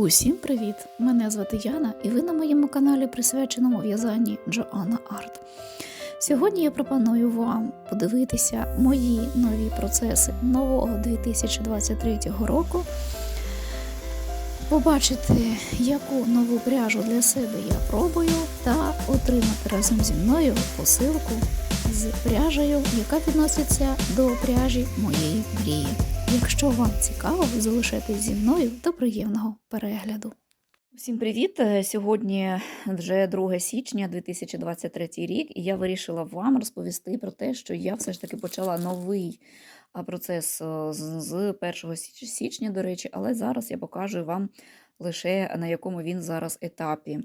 Усім привіт! Мене звати Яна, і ви на моєму каналі присвяченому в'язанні Джоанна Арт. Сьогодні я пропоную вам подивитися мої нові процеси нового 2023 року, побачити, яку нову пряжу для себе я пробую, та отримати разом зі мною посилку з пряжею, яка відноситься до пряжі моєї мрії. Якщо вам цікаво, залишайтесь зі мною до приємного перегляду. Всім привіт! Е, Сьогодні вже 2 січня 2023 рік, і я вирішила вам розповісти про те, що я все ж таки почала новий процес е, з з 1 січня, до речі, але зараз я покажу вам лише на якому він зараз етапі.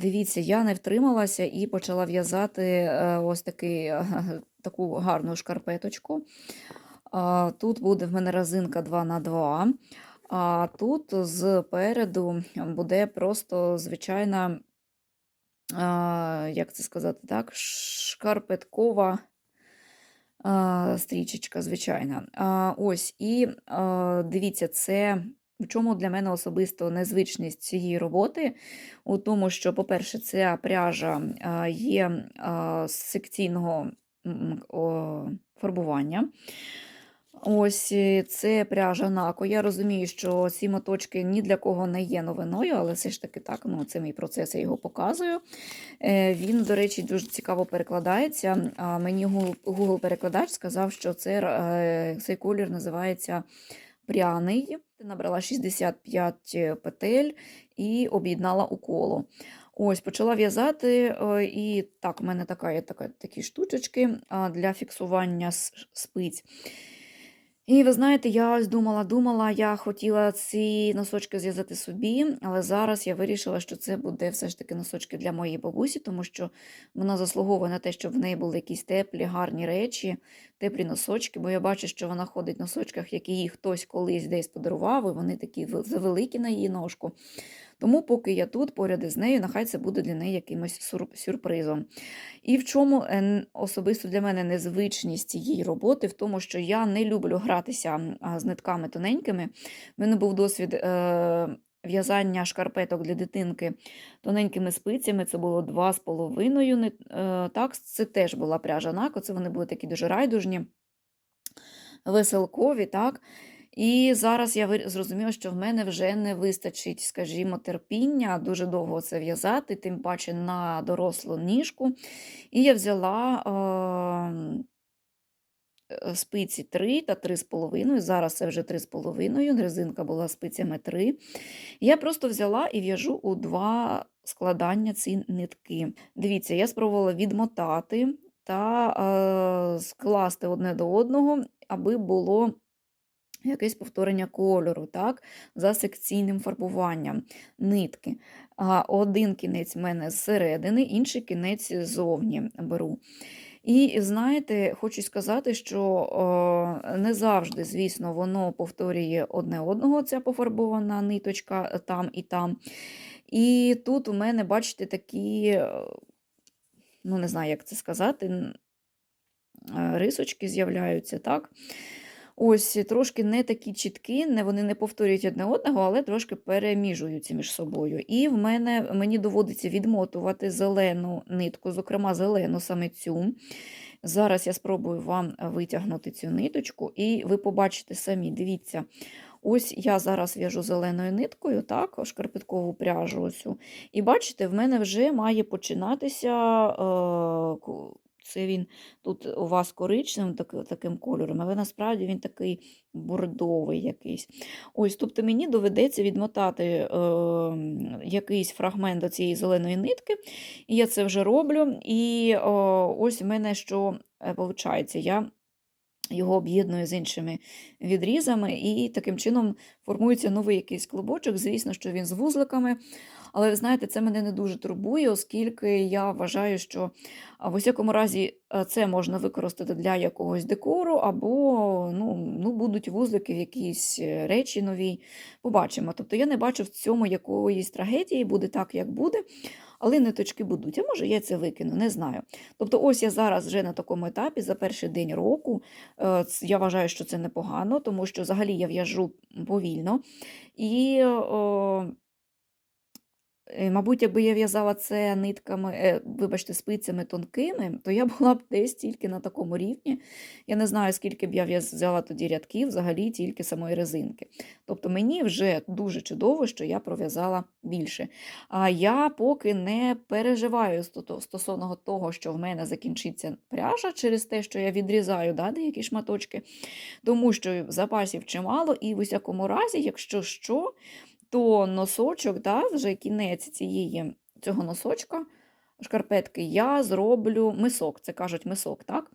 Дивіться, я не втрималася і почала в'язати е, ось такий, е, таку гарну шкарпеточку. Тут буде в мене резинка 2 на 2 а тут зпереду буде просто звичайна, як це сказати так, шкарпеткова стрічечка, звичайна. Ось, і дивіться, це в чому для мене особисто незвичність цієї роботи? У тому, що, по-перше, ця пряжа є з секційного фарбування. Ось е, це пряжа Нако. Я розумію, що ці моточки ні для кого не є новиною, але все ж таки так, ну, це мій процес, я його показую. Е, Він, до речі, дуже цікаво перекладається. А Мені Google-перекладач сказав, що це, е, цей колір називається пряний. Набрала 65 петель і об'єднала у коло. Ось, почала в'язати, і так, у мене така є така, такі штучечки для фіксування спиць. І ви знаєте, я ось думала, думала, я хотіла ці носочки зв'язати собі, але зараз я вирішила, що це буде все ж таки носочки для моєї бабусі, тому що вона заслуговує на те, щоб в неї були якісь теплі, гарні речі, теплі носочки, бо я бачу, що вона ходить в носочках, які їй хтось колись десь подарував, і вони такі вел- завеликі на її ножку. Тому, поки я тут поряд із нею, нехай це буде для неї якимось сюрпризом. І в чому е, особисто для мене незвичність цієї роботи, в тому, що я не люблю гратися з нитками тоненькими. В мене був досвід е, в'язання шкарпеток для дитинки тоненькими спицями. Це було два з половиною. нит- Е, так, це теж була пряжа Нако, це вони були такі дуже райдужні, веселкові. так. І зараз я зрозуміла, що в мене вже не вистачить, скажімо, терпіння дуже довго це в'язати, тим паче на дорослу ніжку. І я взяла ем, е, спиці 3 та 3,5. Зараз це вже 3,5. Резинка була спицями 3. Я просто взяла і в'яжу у два складання ці нитки. Дивіться, я спробувала відмотати та е, скласти одне до одного, аби було якесь повторення кольору, так, за секційним фарбуванням нитки. Один кінець в мене зсередини, інший кінець ззовні беру. І знаєте, хочу сказати, що не завжди, звісно, воно повторює одне одного, ця пофарбована ниточка е, там і там. І тут у мене, бачите, такі, е, ну не знаю, як це сказати, е, рисочки з'являються, так? Ось трошки не такі чіткі, не, вони не повторюють одне одного, але трошки переміжуються між собою. І в мене мені доводиться відмотувати зелену нитку, зокрема зелену саме цю. Зараз я спробую вам витягнути цю ниточку, і ви побачите самі, дивіться. Ось я зараз в'яжу зеленою ниткою, так, шкарпеткову пряжу. Ось. І бачите, в мене вже має починатися. Е, це він тут у вас коричневим так- таким кольором, але насправді він такий бордовий якийсь. Ось, тобто мені доведеться відмотати е, якийсь фрагмент до цієї зеленої нитки, і я це вже роблю. І е, ось в мене що виходить, я його об'єдную з іншими відрізами, і таким чином формується новий якийсь клубочок. Звісно, що він з вузликами. Але ви знаєте, це мене не дуже турбує, оскільки я вважаю, що в усякому разі е, це можна використати для якогось декору, або ну, ну, будуть вузлики в якісь е, речі нові. Побачимо. Тобто я не бачу в цьому якоїсь трагедії, буде так, як буде. Але ниточки будуть. А може я це викину, не знаю. Тобто, ось я зараз вже на такому етапі, за перший день року. е, Я вважаю, що це непогано, тому що взагалі я в'яжу повільно. І о, Е, Мабуть, якби я в'язала це нитками, е, вибачте, спицями тонкими, то я була б десь тільки на такому рівні. Я не знаю, скільки б я в'язала тоді рядків, взагалі тільки самої резинки. Тобто мені вже дуже чудово, що я пров'язала більше. А я поки не переживаю стосовно того, що в мене закінчиться пряжа через те, що я відрізаю да, деякі шматочки, тому що запасів чимало, і в усякому разі, якщо що, то носочок, да, вже кінець цієї, цього носочка, шкарпетки, я зроблю мисок, це кажуть мисок, так?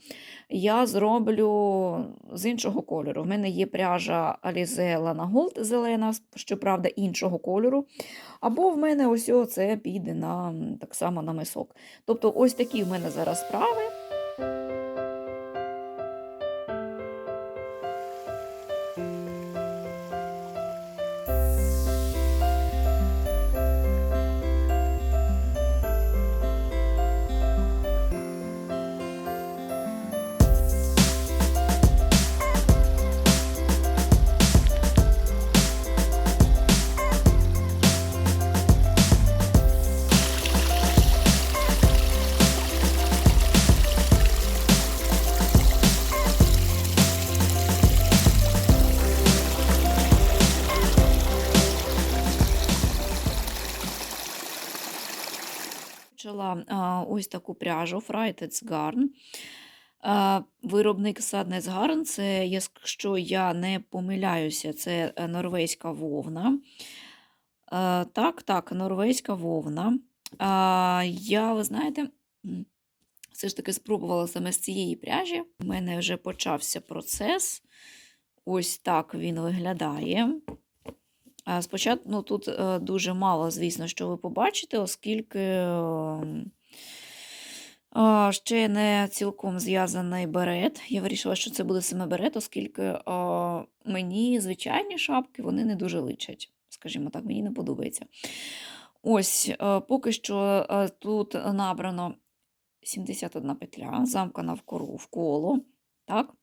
Я зроблю з іншого кольору. В мене є пряжа Alize Lana Gold зелена, щоправда, іншого кольору. Або в мене ось це піде на, так само на мисок. Тобто, ось такі в мене зараз справи. А, ось таку пряжу Frighted Garn. Виробник Sadness Garn, це, якщо я не помиляюся, це е, норвезька вовна. Так, так, норвезька вовна. Я, ви знаєте, все ж таки спробувала саме з цієї пряжі. У мене вже почався процес. Ось так він виглядає. А Спочатку ну, тут е, дуже мало, звісно, що ви побачите, оскільки ем, ще не цілком зв'язаний берет. Я вирішила, що це буде саме берет, оскільки мені звичайні шапки вони не дуже личать. Скажімо так, мені не подобається. Ось, е, поки що е, тут набрано 71 петля, замкана вкору в коло. Так?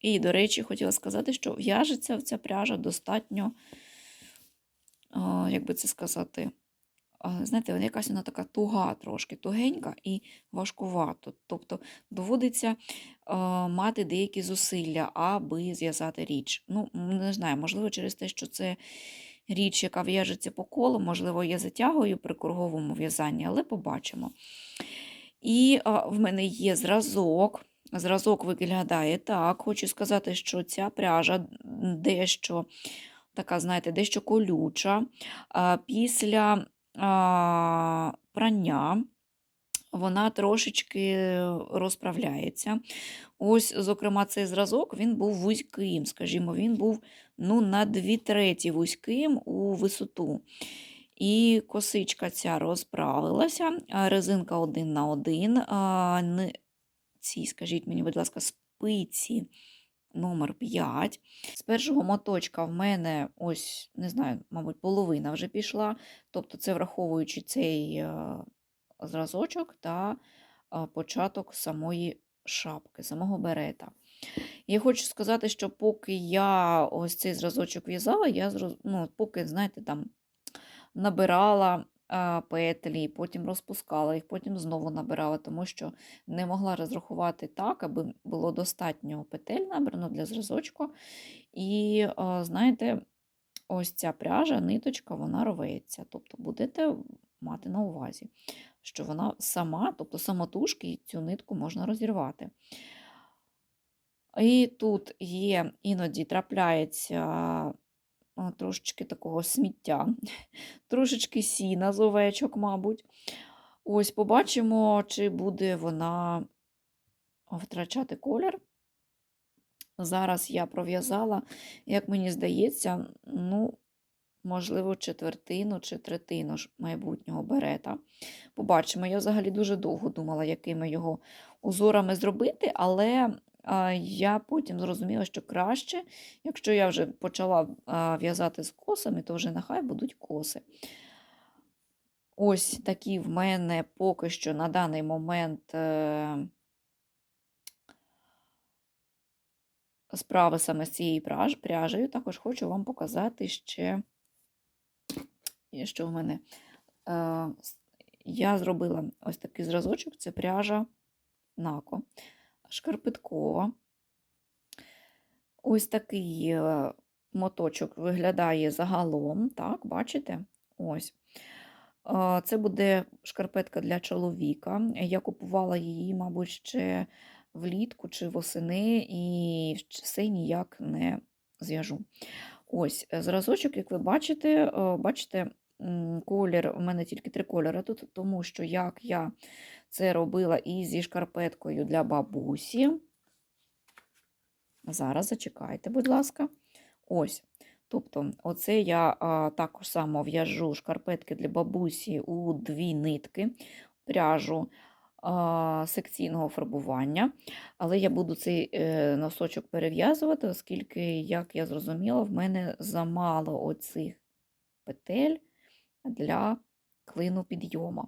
І, до речі, хотіла сказати, що в'яжеться ця пряжа достатньо як би це сказати, знаєте, якась вона така туга трошки, тугенька і важкувато. Тобто доводиться мати деякі зусилля, аби зв'язати річ. Ну, не знаю, можливо, через те, що це річ, яка в'яжеться по колу, можливо, я затягую при круговому в'язанні, але побачимо. І а, в мене є зразок. Зразок виглядає так. Хочу сказати, що ця пряжа дещо така, знаєте, дещо колюча. Після прання вона трошечки розправляється. Ось, зокрема, цей зразок він був вузьким, скажімо, він був ну, на дві треті вузьким у висоту. І косичка ця розправилася, резинка один на один. Ці, скажіть мені, будь ласка, спиці номер 5. З першого моточка в мене ось, не знаю, мабуть, половина вже пішла. Тобто це враховуючи цей е, зразочок та е, початок самої шапки, самого берета. Я хочу сказати, що поки я ось цей зразочок в'язала, я ну, поки, знаєте, там набирала петлі, потім розпускала їх, потім знову набирала, тому що не могла розрахувати так, аби було достатньо петель набрано для зразочку. І, знаєте, ось ця пряжа, ниточка, вона рветься. Тобто будете мати на увазі, що вона сама, тобто самотужки цю нитку можна розірвати. І тут є, іноді трапляється трошечки такого сміття, трошечки сіна з овечок, мабуть. Ось побачимо, чи буде вона втрачати колір. Зараз я пров'язала, як мені здається, ну, можливо, четвертину чи третину ж майбутнього берета. Побачимо. Я взагалі дуже довго думала, якими його узорами зробити, але я потім зрозуміла, що краще, якщо я вже почала в'язати з косами, то вже нехай будуть коси. Ось такі в мене поки що на даний момент е, справи саме з цією пряж- пряжею. Також хочу вам показати ще, що в мене. Е, Я зробила ось такий зразочок, це пряжа Нако, шкарпеткова. Ось такий е, моточок виглядає загалом, так, бачите? Ось. Це буде шкарпетка для чоловіка. Я купувала її, мабуть, ще влітку чи восени, і все ніяк не зв'яжу. Ось е, зразочок, як ви бачите, е, бачите, колір, у мене тільки три кольори тут, тому що як я це робила і зі шкарпеткою для бабусі. Зараз зачекайте, будь ласка. Ось. Тобто, оце я а, також само в'яжу шкарпетки для бабусі у дві нитки, пряжу а, секційного фарбування. Але я буду цей е, носочок перев'язувати, оскільки, як я зрозуміла, в мене замало оцих петель для клину підйома.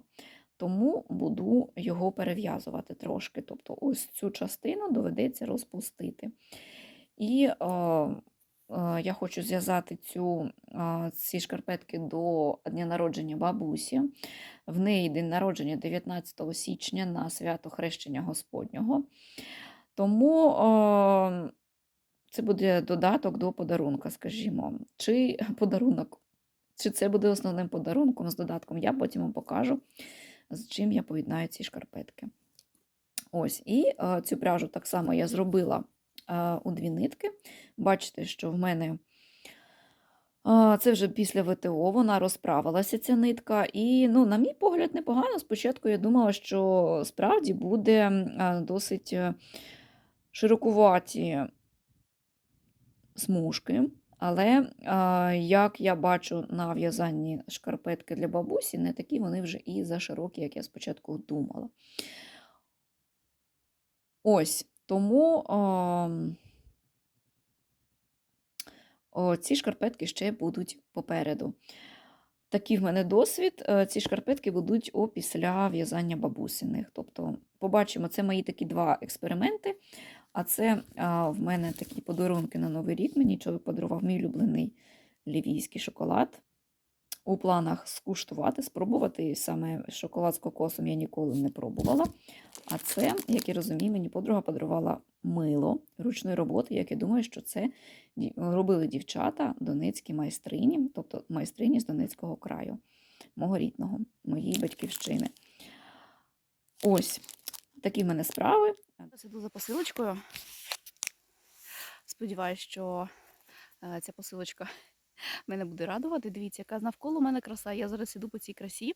Тому буду його перев'язувати трошки. Тобто, ось цю частину доведеться розпустити. І е, е, я хочу зв'язати цю, е, ці шкарпетки до дня народження бабусі. В неї день народження 19 січня на свято Хрещення Господнього. Тому е, це буде додаток до подарунка, скажімо. Чи подарунок, чи це буде основним подарунком з додатком, я потім вам покажу, з чим я поєднаю ці шкарпетки. Ось, і е, цю пряжу так само я зробила е, у дві нитки. Бачите, що в мене а, це вже після ВТО вона розправилася ця нитка. І, ну, на мій погляд, непогано. Спочатку я думала, що справді буде а, досить е, широкуваті смужки. Але, як я бачу на в'язанні шкарпетки для бабусі, не такі вони вже і заширокі, як я спочатку думала. Ось, тому о, ці шкарпетки ще будуть попереду. Такий в мене досвід. е, Ці шкарпетки будуть опісля в'язання бабусиних. Тобто, побачимо, це мої такі два експерименти. А це а, в мене такі подарунки на Новий рік. Мені чоловік подарував мій улюблений лівійський шоколад. У планах скуштувати, спробувати. Саме шоколад з кокосом я ніколи не пробувала. А це, як я розумію, мені подруга подарувала мило ручної роботи, як я думаю, що це робили дівчата донецькі майстрині, тобто майстрині з Донецького краю, мого рідного, моєї батьківщини. Ось такі в мене справи. Іду за посилочкою. Сподіваюсь, що е, ця посилочка мене буде радувати. Дивіться, яка навколо мене краса. Я зараз іду по цій красі.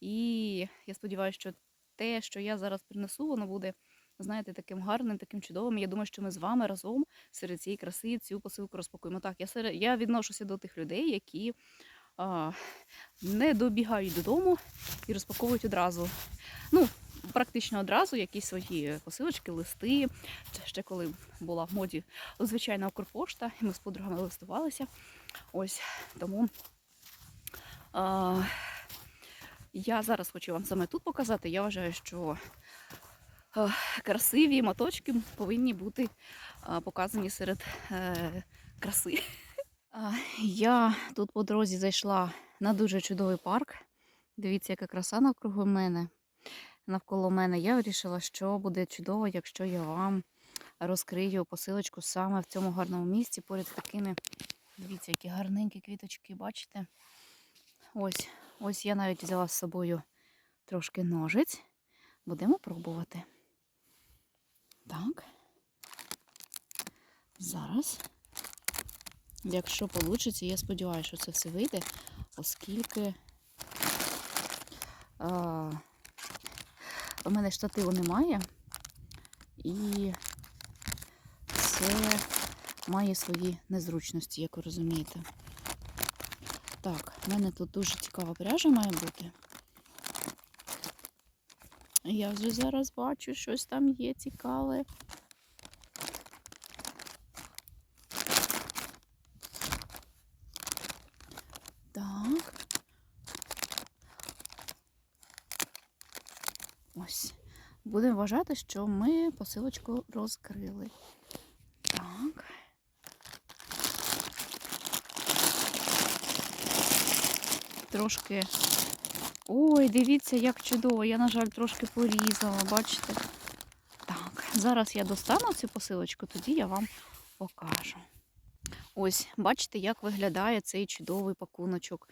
І я сподіваюся, що те, що я зараз принесу, воно буде, знаєте, таким гарним, таким чудовим. Я думаю, що ми з вами разом серед цієї краси цю посилку розпакуємо. Так, я, серед... я відношуся до тих людей, які а, не добігають додому і розпаковують одразу. Ну, практично одразу якісь свої посилочки, листи. Ще коли була в моді звичайна Укрпошта, і ми з подругами листувалися. Ось тому а, я зараз хочу вам саме тут показати. Я вважаю, що красиві моточки повинні бути показані серед е, краси. Я тут по дорозі зайшла на дуже чудовий парк. Дивіться, яка краса навкруги мене навколо мене. Я вирішила, що буде чудово, якщо я вам розкрию посилочку саме в цьому гарному місці, поряд з такими, дивіться, які гарненькі квіточки, бачите? Ось, ось я навіть взяла з собою трошки ножиць. Будемо пробувати. Так. Зараз. Якщо вийде, я сподіваюся, що це все вийде, оскільки. У мене штативу немає, і це має свої незручності, як ви розумієте. Так, в мене тут дуже цікава пряжа має бути. Я вже зараз бачу, щось там є цікаве. Так. Ось. Будемо вважати, що ми посилочку розкрили. Так. Трошки. Ой, дивіться, як чудово. Я, на жаль, трошки порізала, бачите? Так, зараз я достану цю посилочку, тоді я вам покажу. Ось, бачите, як виглядає цей чудовий пакуночок.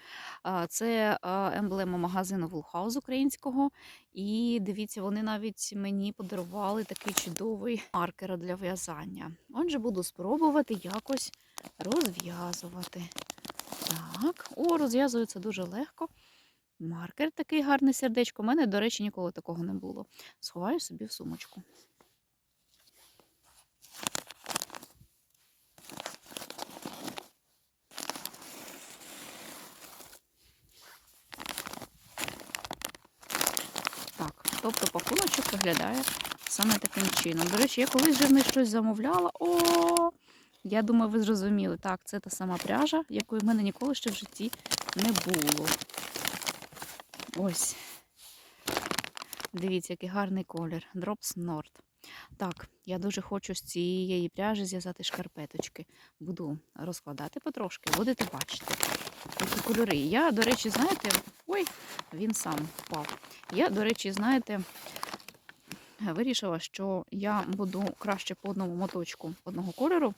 Це емблема магазину Вулхаус українського. І дивіться, вони навіть мені подарували такий чудовий маркер для в'язання. Отже, буду спробувати якось розв'язувати. Так, о, розв'язується дуже легко. Маркер такий гарний сердечко. У мене, до речі, ніколи такого не було. Сховаю собі в сумочку. Так, тобто пакуночок виглядає саме таким чином. До речі, я колись вже в них щось замовляла. О, я думаю, ви зрозуміли. Так, це та сама пряжа, якої в мене ніколи ще в житті не було. Ось. Дивіться, який гарний колір. Drops Nord. Так, я дуже хочу з цієї пряжі зв'язати шкарпеточки. Буду розкладати потрошки, будете бачити. Такі кольори. Я, до речі, знаєте, ой, він сам впав. Я, до речі, знаєте, вирішила, що я буду краще по одному моточку одного кольору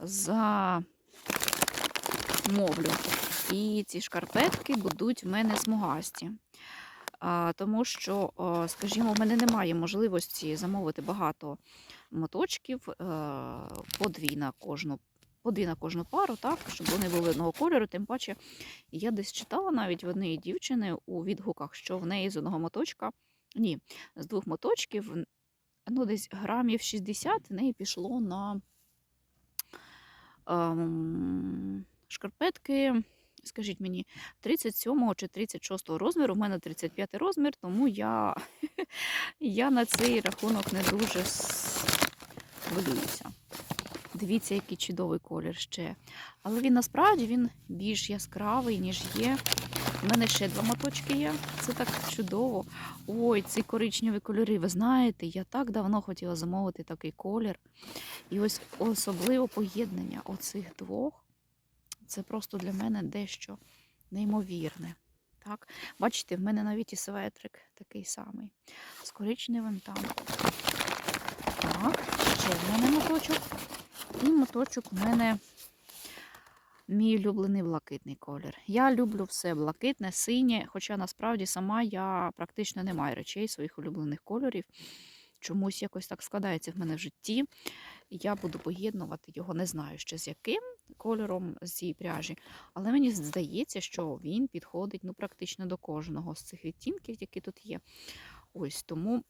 замовлю. І ці шкарпетки будуть в мене смугасті. Тому що, скажімо, в мене немає можливості замовити багато моточків, е, по дві на кожну, дві на кожну пару, так, щоб вони були одного кольору. Тим паче, я десь читала навіть в однієї дівчини у відгуках, що в неї з одного моточка, ні, з двох моточків, ну, десь грамів 60 в неї пішло на ем, шкарпетки. Скажіть мені, 37 чи 36 розміру, у мене 35 розмір, тому я, я на цей рахунок не дуже хвилююся. Дивіться, який чудовий колір ще. Але він насправді він більш яскравий, ніж є. У мене ще два моточки є. Це так чудово. Ой, ці коричневі кольори. Ви знаєте, я так давно хотіла замовити такий колір. І ось особливо поєднання оцих двох. Це просто для мене дещо неймовірне. Так? Бачите, в мене навіть і светрик такий самий. З коричневим там. Так, ще в мене моточок. І моточок у мене мій улюблений блакитний колір. Я люблю все блакитне, синє, хоча насправді сама я практично не маю речей своїх улюблених кольорів. Чомусь якось так складається в мене в житті. Я буду поєднувати його, не знаю ще з яким кольором з цієї пряжі. Але мені здається, що він підходить ну, практично до кожного з цих відтінків, які тут є. Ось тому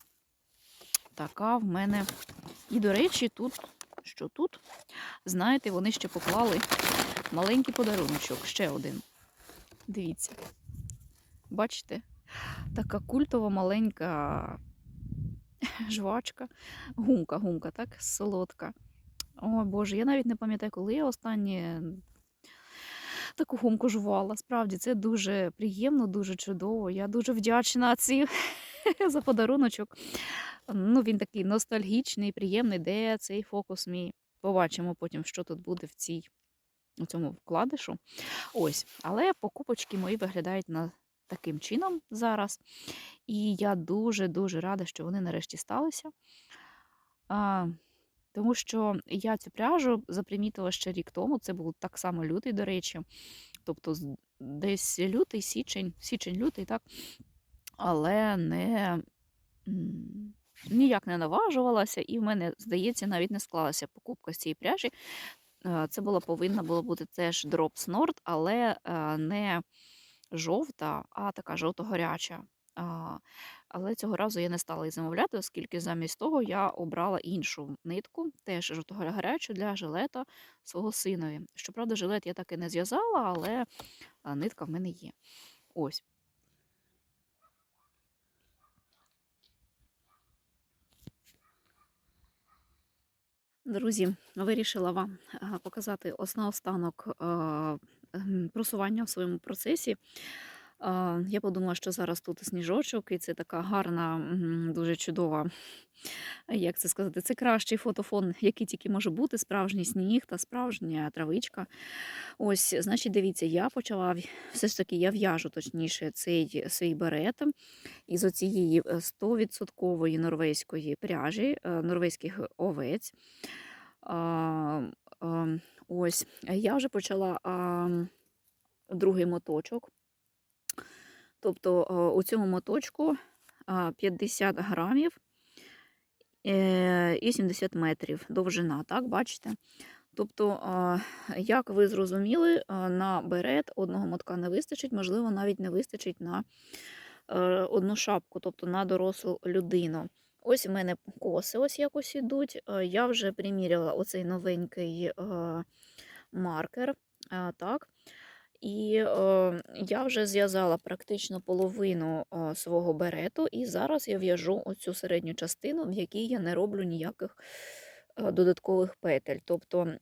така в мене. І, до речі, тут, що тут, знаєте, вони ще поклали маленький подаруночок, ще один. Дивіться. Бачите? Така культова маленька жвачка, гумка, гумка, так, солодка. Ой, Боже, я навіть не пам'ятаю, коли я останнє таку гумку жувала. Справді, це дуже приємно, дуже чудово. Я дуже вдячна ці за подаруночок. Ну, він такий ностальгічний, приємний. Де цей фокус мій? Побачимо потім, що тут буде в цій у цьому вкладишу. Ось, але покупочки мої виглядають на таким чином зараз. І я дуже-дуже рада, що вони нарешті сталися. А, тому що я цю пряжу запримітила ще рік тому. Це був так само лютий, до речі. Тобто десь лютий, січень, січень-лютий, так. Але не ніяк не наважувалася, і в мене, здається, навіть не склалася покупка з цієї пряжі. Це була повинна була бути теж Drops Nord, але не жовта, а така жовто-горяча. Але цього разу я не стала її замовляти, оскільки замість того я обрала іншу нитку, теж жовто-гарячу для жилета свого синові. Щоправда, жилет я так і не зв'язала, але нитка в мене є. Ось. Друзі, вирішила вам показати ос- наостанок а, ем, просування в своєму процесі. Я подумала, що зараз тут сніжочок, і це така гарна, дуже чудова. Як це сказати? Це кращий фотофон, який тільки може бути, справжній сніг та справжня травичка. Ось, значить, дивіться, я почала все ж таки, я в'яжу точніше цей свій берет із оцієї е, 100% норвезької пряжі, е, норвезьких овець. Ем, Ось, я вже почала другий моточок. Тобто е, у цьому моточку 50 грамів е, і 70 метрів довжина, так, бачите? Тобто, як ви зрозуміли, на берет одного мотка не вистачить, можливо, навіть не вистачить на е, одну шапку, тобто на дорослу людину. Ось у мене коси ось якось ідуть. Е, Я вже приміряла оцей новенький е, маркер. е, Так. І я вже зв'язала практично половину свого берету, і зараз я в'яжу оцю середню частину, в якій я не роблю ніяких додаткових петель. Тобто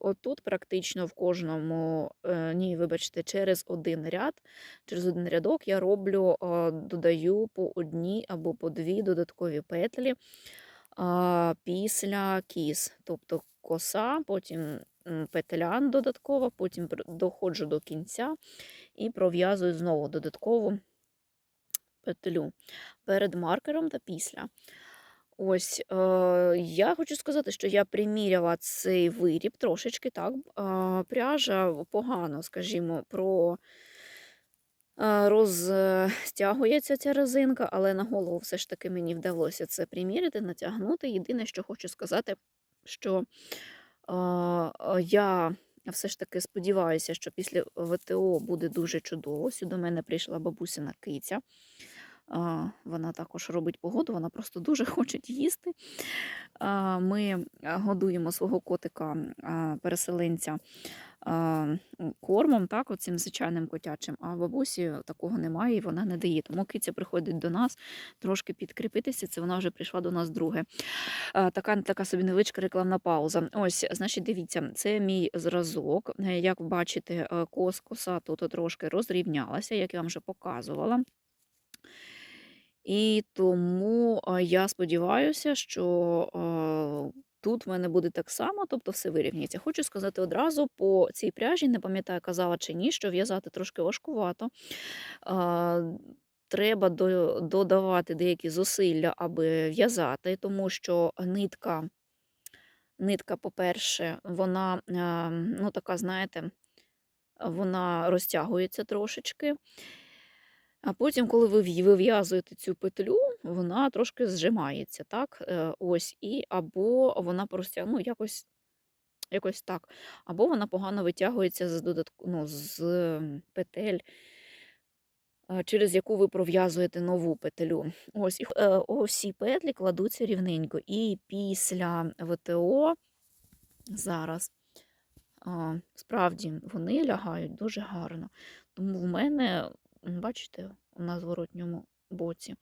отут практично в кожному, е, ні, вибачте, через один ряд, через один рядок я роблю, додаю по одній або по дві додаткові петлі після кіс. Тобто коса, потім м, петля додаткова, потім доходжу до кінця і пров'язую знову додаткову петлю перед маркером та після. Ось, е, я хочу сказати, що я приміряла цей виріб трошечки, так. А, пряжа погано, скажімо, про а, розтягується ця резинка, але на голову все ж таки мені вдалося це приміряти, натягнути. Єдине, що хочу сказати, що а, я все ж таки сподіваюся, що після ВТО буде дуже чудово. Сюди до мене прийшла бабусина киця. Вона також робить погоду, вона просто дуже хоче їсти. Ми годуємо свого котика-переселенця кормом, так, оцим звичайним котячим, а бабусі такого немає, і вона не дає. Тому киця приходить до нас трошки підкріпитися. Це вона вже прийшла до нас друге. Така, така собі невеличка рекламна пауза. Ось, значить, дивіться, це мій зразок. Е, Як бачите, е, кос, коса тут трошки розрівнялася, як я вам вже показувала. І тому я сподіваюся, що тут в мене буде так само, тобто все вирівняється. Хочу сказати одразу по цій пряжі, не пам'ятаю, казала чи ні, що в'язати трошки важкувато. Треба додавати деякі зусилля, аби в'язати, тому що нитка, нитка, по-перше, вона ну, така, знаєте, вона розтягується трошечки. А потім, коли ви вив'язуєте цю петлю, вона трошки зжимається, так? Е, Ось, і або вона просто ну, якось, якось так, або вона погано витягується з, додатку, ну, з петель, е, через яку ви пров'язуєте нову петлю. Ось, і е, усі петлі кладуться рівненько. І після ВТО зараз справді вони лягають дуже гарно. Тому в мене, бачите, на зворотньому боці.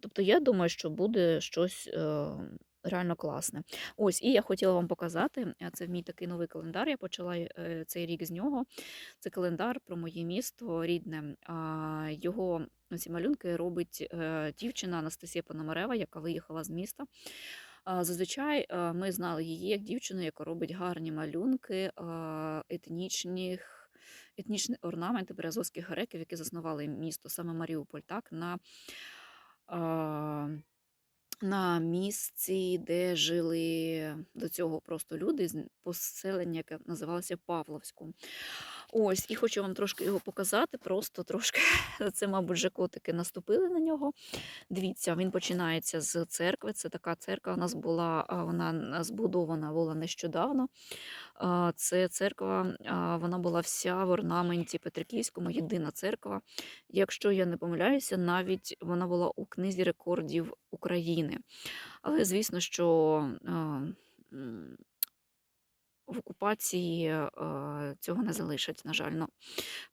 Тобто я думаю, що буде щось е, реально класне. Ось, і я хотіла вам показати, е, це мій такий новий календар. Я почала е, цей рік з нього. Це календар про моє місто рідне. Його ці малюнки робить е, дівчина Анастасія Пономарева, яка виїхала з міста. Зазвичай ми знали її як дівчину, яка робить гарні малюнки етнічних. Етнічні орнаменти березовських греків, які заснували місто, саме Маріуполь, так, на, на місці, де жили до цього просто люди з поселення, яке називалося Павловську. Ось, і хочу вам трошки його показати, просто трошки це, мабуть, вже котики наступили на нього. Дивіться, він починається з церкви. Це така церква у нас була, вона збудована була нещодавно. Це церква, вона була вся в орнаменті Петриківському, єдина церква. Якщо я не помиляюся, навіть вона була у книзі рекордів України. Але звісно, що в окупації е, цього не залишать, на жаль, ну,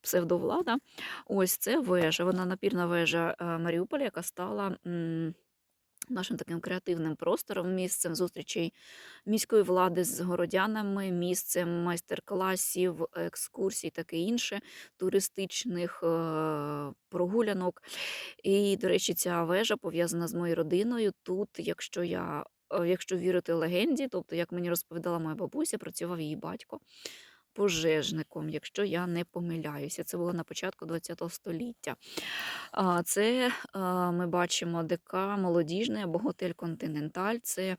псевдовлада. Ось це вежа, вона напірна вежа е, Маріуполя, яка стала нашим таким креативним простором, місцем зустрічей міської влади з городянами, місцем майстер-класів, екскурсій, таке інше, туристичних е, прогулянок. І, до речі, ця вежа пов'язана з моєю родиною. Тут, якщо я. Е, Якщо вірити легенді, тобто, як мені розповідала моя бабуся, працював її батько пожежником, якщо я не помиляюся. Це було на початку ХХ століття. Це ми бачимо ДК молодіжний або готель Континенталь. Це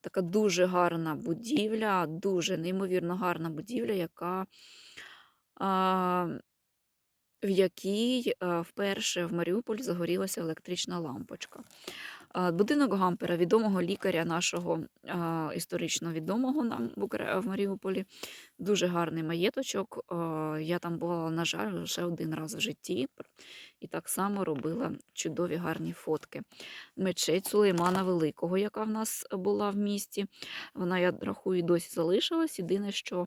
така дуже гарна будівля, дуже неймовірно гарна будівля, яка в якій вперше в Маріуполі загорілася електрична лампочка. Будинок Гампера, відомого лікаря нашого історично відомого нам в Маріуполі. Дуже гарний маєточок. Я там була, на жаль, лише один раз в житті. І так само робила чудові гарні фотки. Мечеть Сулеймана Великого, яка в нас була в місті. Вона, я рахую, досі залишилась. Єдине, що,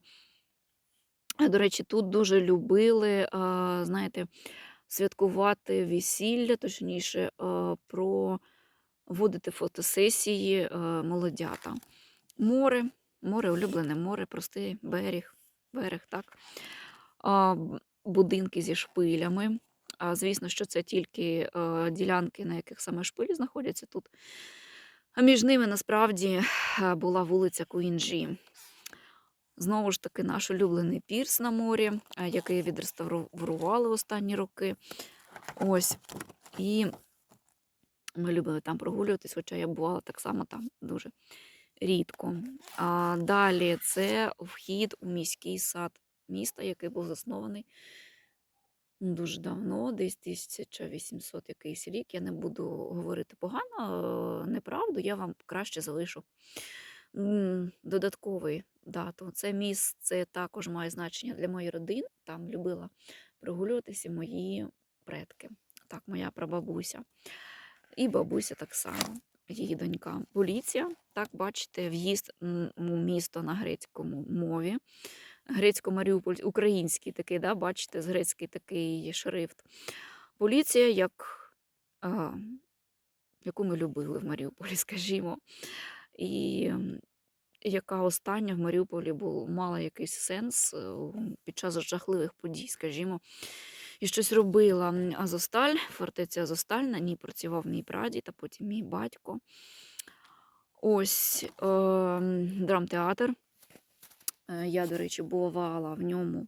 до речі, тут дуже любили, знаєте, святкувати весілля, точніше, а, проводити фотосесії е, молодята. Море, море, улюблене море, простий берег, берег, так. Будинки зі шпилями. Звісно, що це тільки е, ділянки, на яких саме шпилі знаходяться тут. А між ними насправді е, була вулиця Куінджі. Знову ж таки, наш улюблений пірс на морі, який відреставрували останні роки. Ось. І ми любили там прогулюватись, хоча я бувала так само там дуже рідко. А далі це вхід у міський сад міста, який був заснований дуже давно, десь 1800 якийсь рік. Я не буду говорити погано, е, неправду, я вам краще залишу додатковий дату. Це місце також має значення для моєї родини. Там любила прогулюватися мої предки. Так, моя прабабуся. І бабуся так само, її донька. Поліція, так бачите, в'їзд у місто на грецькому мові. Грецько-маріуполь, український такий, да, бачите, з грецький такий шрифт. Поліція, як, а, яку ми любили в Маріуполі, скажімо. І яка остання в Маріуполі був, мала якийсь сенс е, під час жахливих подій, скажімо, і щось робила. М, Азовсталь, фортеця Азовсталь, на ній працював мій прадід, а потім мій батько. Ось е, драмтеатр. Е, Я, до речі, бувала в ньому.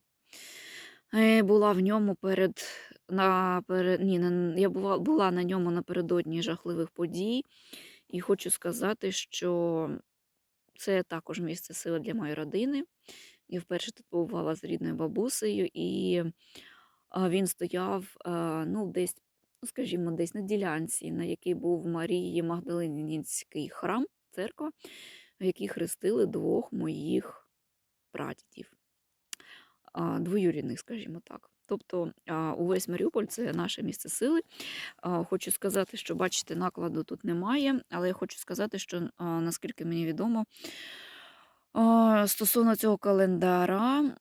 Е, Була в ньому перед. На, перед ні, на, я була, була на ньому напередодні жахливих подій. І хочу сказати, що це також місце сили для моєї родини. Я вперше тут побувала з рідною бабусею, і він стояв ну, десь, ну, скажімо, десь на ділянці, на якій був Марії Магдалинінський храм, церква, в якій хрестили двох моїх прадідів, двоюрідних, скажімо так. Тобто увесь Маріуполь це наше місце сили. Хочу сказати, що бачите, накладу тут немає, але я хочу сказати, що наскільки мені відомо, стосовно цього календара,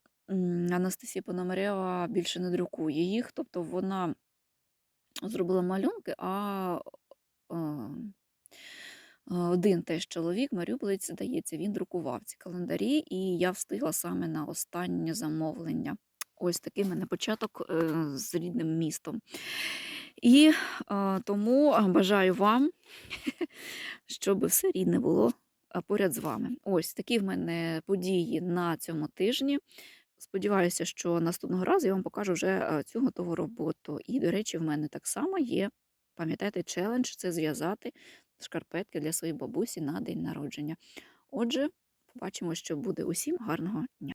Анастасія Пономарєва більше не друкує їх, тобто вона зробила малюнки, а, один теж чоловік, Маріуполець, здається, він друкував ці календарі, і я встигла саме на останнє замовлення. Ось такий в мене початок е, з рідним містом. І тому бажаю вам, щоб все рідне було поряд з вами. Ось такі в мене події на цьому тижні. Сподіваюся, що наступного разу я вам покажу вже цю готову роботу. І, до речі, в мене так само є, пам'ятаєте, челендж це зв'язати шкарпетки для своєї бабусі на день народження. Отже, побачимо, що буде усім гарного дня.